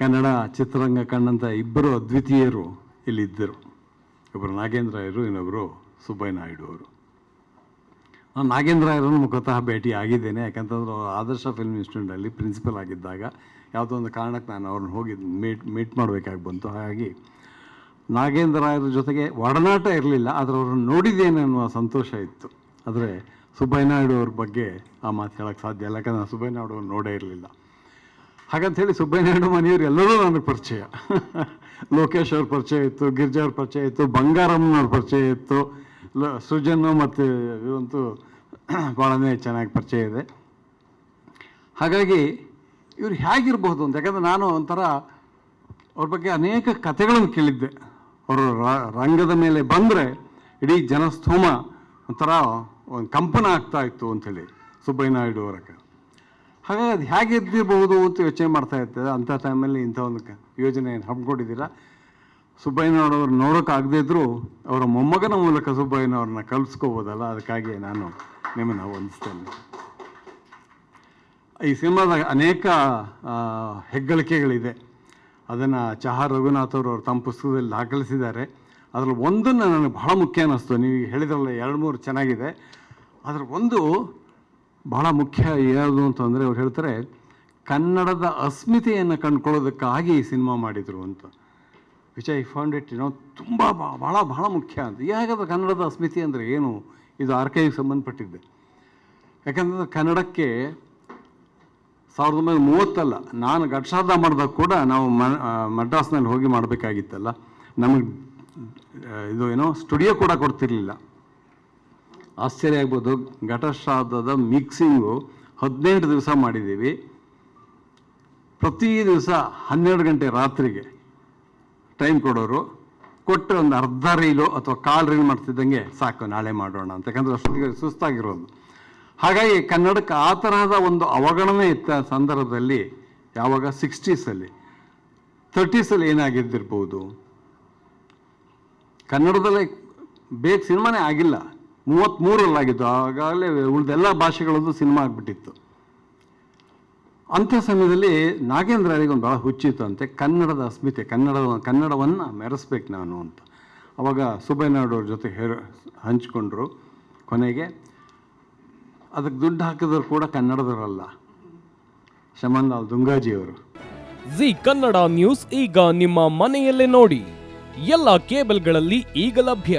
ಕನ್ನಡ ಚಿತ್ರರಂಗ ಕಂಡಂಥ ಇಬ್ಬರು ಅದ್ವಿತೀಯರು ಇಲ್ಲಿದ್ದರು. ಒಬ್ಬರು ನಾಗೇಂದ್ರ ರಾಯರು ಇನ್ನೊಬ್ಬರು ಸುಬ್ಬಯ್ಯ ನಾಯ್ಡು ಅವರು. ನಾನು ನಾಗೇಂದ್ರ ರಾಯರನ್ನು ಮುಖತಃ ಭೇಟಿ ಆಗಿದ್ದೇನೆ. ಯಾಕಂತಂದ್ರೆ ಅವರು ಆದರ್ಶ ಫಿಲ್ಮ್ ಇನ್ಸ್ಟಿಟ್ಯೂಟಲ್ಲಿ ಪ್ರಿನ್ಸಿಪಲ್ ಆಗಿದ್ದಾಗ ಯಾವುದೋ ಒಂದು ಕಾರಣಕ್ಕೆ ನಾನು ಅವ್ರನ್ನ ಹೋಗಿ ಮೀಟ್ ಮೀಟ್ ಮಾಡಬೇಕಾಗಿ ಬಂತು. ಹಾಗಾಗಿ ನಾಗೇಂದ್ರ ರಾಯರ ಜೊತೆಗೆ ಒಡನಾಟ ಇರಲಿಲ್ಲ, ಆದರೆ ಅವ್ರನ್ನ ನೋಡಿದ್ದೇನೆ ಅನ್ನುವ ಸಂತೋಷ ಇತ್ತು. ಆದರೆ ಸುಬ್ಬಯ್ಯ ನಾಯ್ಡು ಅವ್ರ ಬಗ್ಗೆ ಆ ಮಾತು ಹೇಳೋಕ್ಕೆ ಸಾಧ್ಯ ಇಲ್ಲ. ಯಾಕಂದ್ರೆ ನಾನು ಸುಬ್ಬಯ್ಯ ನಾಯ್ಡು ಅವ್ರನ್ನ ನೋಡೇ ಇರಲಿಲ್ಲ. ಹಾಗಂತೇಳಿ ಹೇಳಿ ಸುಬ್ಬಯ್ಯನಾಯ್ಡು ಮನೆಯವರು ಎಲ್ಲರೂ ನನಗೆ ಪರಿಚಯ. ಲೋಕೇಶ್ ಅವ್ರ ಪರಿಚಯ ಇತ್ತು, ಗಿರ್ಜಾ ಅವ್ರ ಪರಿಚಯ ಇತ್ತು ಬಂಗಾರಮ್ಮನವ್ರ ಪರಿಚಯ ಇತ್ತು, ಲ, ಸೃಜನ್ ಮತ್ತು ಇವಂತೂ ಭಾಳನೇ ಚೆನ್ನಾಗಿ ಪರಿಚಯ ಇದೆ. ಹಾಗಾಗಿ ಇವ್ರು ಹೇಗಿರ್ಬೋದು ಅಂತ, ಯಾಕಂದರೆ ನಾನು ಒಂಥರ ಅವ್ರ ಬಗ್ಗೆ ಅನೇಕ ಕಥೆಗಳನ್ನು ಕೇಳಿದ್ದೆ. ಅವರು ರಂಗದ ಮೇಲೆ ಬಂದರೆ ಇಡೀ ಜನಸ್ತೋಮ ಒಂಥರ ಒಂದು ಕಂಪನ ಆಗ್ತಾ ಇತ್ತು ಅಂಥೇಳಿ ಸುಬ್ಬಯ್ಯ ನಾಯ್ಡು ಅವರ ಕ- ಹಾಗಾಗಿ ಅದು ಹೇಗೆ ಇದ್ದಿರಬಹುದು ಅಂತ ಯೋಚನೆ ಮಾಡ್ತಾ ಇರ್ತದೆ ಅಂಥ ಟೈಮಲ್ಲಿ ಇಂಥ ಒಂದು ಯೋಜನೆ ಹಮ್ಮಿಕೊಂಡಿದ್ದೀರಾ? ಸುಬ್ಬಯ್ಯನವ್ರವ್ರು ನೋಡೋಕ್ಕಾಗದೇ ಇದ್ದರೂ ಅವರ ಮೊಮ್ಮಗನ ಮೂಲಕ ಸುಬ್ಬಯ್ಯನವ್ರನ್ನ ಕಲಿಸ್ಕೋಬೋದಲ್ಲ? ಅದಕ್ಕಾಗಿ ನಾನು ನಿಮ್ಮನ್ನು ವಂದಿಸ್ತೇನೆ. ಈ ಸಿನಿಮಾದ ಅನೇಕ ಹೆಗ್ಗಳಿಕೆಗಳಿದೆ. ಅದನ್ನು ಚಹಾ ರಘುನಾಥ್ ಅವರು ಅವ್ರು ತಮ್ಮ ಪುಸ್ತಕದಲ್ಲಿ ದಾಖಲಿಸಿದ್ದಾರೆ. ಅದರಲ್ಲಿ ಒಂದನ್ನು ನನಗೆ ಬಹಳ ಮುಖ್ಯ ಅನ್ನಿಸ್ತು ನೀವು ಹೇಳಿದ್ರಲ್ಲ, ಎರಡು ಮೂರು ಚೆನ್ನಾಗಿದೆ. ಅದರ ಒಂದು ಬಹಳ ಮುಖ್ಯ ಯಾವುದು ಅಂತಂದರೆ ಅವ್ರು ಹೇಳ್ತಾರೆ, ಕನ್ನಡದ ಅಸ್ಮಿತೆಯನ್ನು ಕಂಡುಕೊಳ್ಳೋದಕ್ಕಾಗಿ ಸಿನಿಮಾ ಮಾಡಿದರು ಅಂತ. ವಿಚ್ ಐ ಫೌಂಡ್ ಇಟ್ ಏನೋ ತುಂಬ ಭಾಳ ಭಾಳ ಮುಖ್ಯ ಅಂತ. ಯಾಕಂದ್ರೆ ಕನ್ನಡದ ಅಸ್ಮಿತೆ ಅಂದರೆ ಏನು? ಇದು ಆರ್ಕೈವ್ಗೆ ಸಂಬಂಧಪಟ್ಟಿದ್ದೆ ಯಾಕಂದ್ರೆ ಕನ್ನಡಕ್ಕೆ ಸಾವಿರದ ಒಂಬೈನೂರ ಮೂವತ್ತಲ್ಲ, ನಾನು ಘಟಸಾರ್ಧ ಮಾಡಿದಾಗ ಕೂಡ ನಾವು ಮಡ್ರಾಸ್ನಲ್ಲಿ ಹೋಗಿ ಮಾಡಬೇಕಾಗಿತ್ತಲ್ಲ. ನಮಗೆ ಇದು ಏನೋ ಸ್ಟುಡಿಯೋ ಕೂಡ ಕೊಡ್ತಿರ್ಲಿಲ್ಲ. ಆಶ್ಚರ್ಯ ಆಗ್ಬೋದು. ಘಟಶ್ರಾದ್ದದ ಮಿಕ್ಸಿಂಗು ಹದಿನೆಂಟು ದಿವಸ ಮಾಡಿದ್ದೀವಿ. ಪ್ರತಿ ದಿವಸ ಹನ್ನೆರಡು ಗಂಟೆ ರಾತ್ರಿಗೆ ಟೈಮ್ ಕೊಡೋರು. ಕೊಟ್ಟು ಒಂದು ಅರ್ಧ ರೈಲು ಅಥವಾ ಕಾಲು ರೈಲು ಮಾಡ್ತಿದ್ದಂಗೆ ಸಾಕು, ನಾಳೆ ಮಾಡೋಣ ಅಂತ. ಯಾಕಂದ್ರೆ ಅಷ್ಟೊತ್ತಿಗೆ ಸುಸ್ತಾಗಿರೋದು. ಹಾಗಾಗಿ ಕನ್ನಡಕ್ಕೆ ಆ ತರಹದ ಒಂದು ಅವಗಣನೆ ಇತ್ತ ಸಂದರ್ಭದಲ್ಲಿ ಯಾವಾಗ ಸಿಕ್ಸ್ಟೀಸಲ್ಲಿ ತರ್ಟೀಸಲ್ಲಿ ಏನಾಗಿದ್ದಿರ್ಬೋದು? ಕನ್ನಡದಲ್ಲೇ ಬೇಗ ಸಿನಿಮಾನೇ ಆಗಿಲ್ಲ. ಮೂವತ್ತ್ಮೂರಲ್ಲಾಗಿತ್ತು ಆಗಾಗಲೇ ಉಳಿದೆಲ್ಲ ಭಾಷೆಗಳದ್ದು ಸಿನಿಮಾ ಆಗಿಬಿಟ್ಟಿತ್ತು. ಅಂಥ ಸಮಯದಲ್ಲಿ ನಾಗೇಂದ್ರ ಒಂದು ಭಾಳ ಹುಚ್ಚಿತ್ತು ಅಂತೆ, ಕನ್ನಡದ ಅಸ್ಮಿತೆ ಕನ್ನಡ ಕನ್ನಡವನ್ನು ಮೆರೆಸ್ಬೇಕು ನಾನು ಅಂತ. ಅವಾಗ ಸುಬ್ಬಯ್ಯನಾಯ್ಡು ಅವ್ರ ಜೊತೆ ಹೇರ ಹಂಚಿಕೊಂಡ್ರು ಕೊನೆಗೆ. ಅದಕ್ಕೆ ದುಡ್ಡು ಹಾಕಿದ್ರು ಕೂಡ ಕನ್ನಡದವರಲ್ಲ, ಶಮನ್ಲಾಲ್ ದುಂಗಾಜಿಯವರು ಜಿ ಕನ್ನಡ ನ್ಯೂಸ್ ಈಗ ನಿಮ್ಮ ಮನೆಯಲ್ಲೇ ನೋಡಿ, ಎಲ್ಲ ಕೇಬಲ್ಗಳಲ್ಲಿ ಈಗ ಲಭ್ಯ.